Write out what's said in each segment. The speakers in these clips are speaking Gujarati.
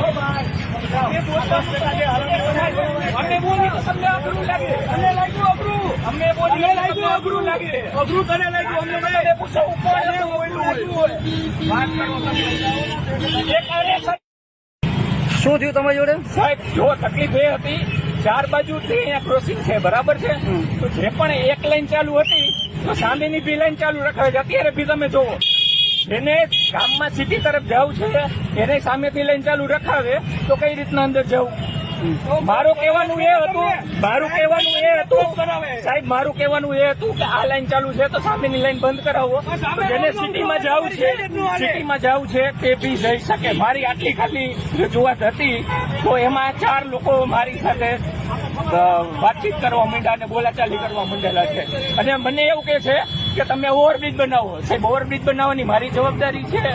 Come on. અમે બોલી તો તમને અઘરું લાગે અમને લાગ્યું અઘરું અમને બોલી લાગ્યું અઘરું લાગે અઘરું તને લાગ્યું અમને તમે પૂછો ઉપર વાત કરો તમે એક અરે સાહેબ શું થયું તમારી જોડે? સાહેબ જો તકલીફ એ હતી ચાર બાજુ અહીંયા ક્રોસિંગ છે બરાબર છે? તો જે પણ એક લાઈન ચાલુ હતી તો સામેની બી લાઈન ચાલુ રખાવે છે. અત્યારે બી તમે જોવો જેને ગામમાં સિટી તરફ જવું છે એને સામેથી લાઈન ચાલુ રખાવે તો કઈ રીતના અંદર જવું? મારું કહેવાનું એ હતું મારું કહેવાનું એ હતું સાહેબ મારું કહેવાનું એ હતું કે આ લાઈન ચાલુ છે તો સામેની લાઈન બંધ કરાવો. જેને સિટીમાં જવું છે સિટીમાં જવું છે તે બી જઈ શકે. મારી આટલી ખાલી રજૂઆત હતી તો એમાં ચાર લોકો મારી સાથે વાતચીત કરવા માંડ્યા અને બોલાચાલી કરવા માંડેલા છે. અને મને એવું કે છે કે તમે ઓવરબ્રિજ બનાવો. સાહેબ ઓવરબ્રિજ બનાવવાની મારી જવાબદારી છે.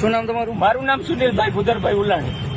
શું નામ તમારું? મારું નામ સુનિલભાઈ ભુદરભાઈ ઉલાણી.